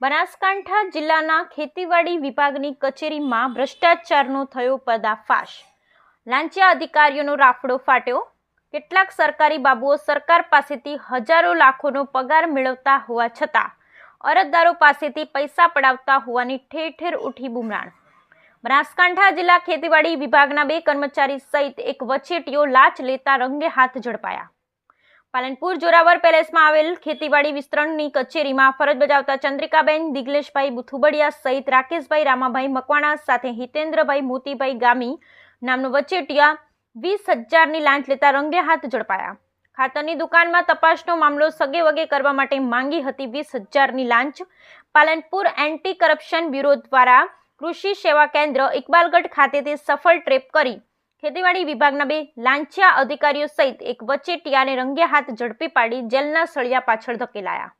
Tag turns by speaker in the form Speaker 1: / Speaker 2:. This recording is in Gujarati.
Speaker 1: બનાસકાંઠા જિલ્લાના ખેતીવાડી વિભાગની કચેરીમાં ભ્રષ્ટાચારનો થયો પર્દાફાશ. લાંચિયા અધિકારીઓનો રાફડો ફાટ્યો. કેટલાક સરકારી બાબુઓ સરકાર પાસેથી હજારો લાખોનો પગાર મેળવતા હોવા છતાં અરજદારો પાસેથી પૈસા પડાવતા હોવાની ઠેર ઠેર ઉઠી બુમરાણ. બનાસકાંઠા જિલ્લા ખેતીવાડી વિભાગના બે કર્મચારી સહિત એક વચેટીઓ લાંચ લેતા રંગે હાથ ઝડપાયા. પાલનપુર જોરાવર પેલેસમાં આવેલ ખેતીવાડી વિસ્તરણની કચેરીમાં ફરજ બજાવતા ચંદ્રિકાબેન દિગ્લેશભાઈ બુથુબડિયા સહિત રાકેશભાઈ રામાભાઈ મકવાણા સાથે હિતેન્દ્રભાઈ મોતીભાઈ ગામી નામનો વચેટિયા વીસ હજારની લાંચ લેતા રંગે હાથ ઝડપાયા. ખાતરની દુકાનમાં તપાસનો મામલો સગે વગે કરવા માટે માંગી હતી વીસ હજારની લાંચ. પાલનપુર એન્ટી કરપ્શન બ્યુરો દ્વારા કૃષિ સેવા કેન્દ્ર ઇકબાલગઢ ખાતેથી સફળ ટ્રેપ કરી ખેતીવાડી વિભાગના બે લાંચિયા અધિકારીઓ સહિત એક વચેટિયાને રંગે હાથ ઝડપી પાડી જેલના સળિયા પાછળ ધકેલાયા.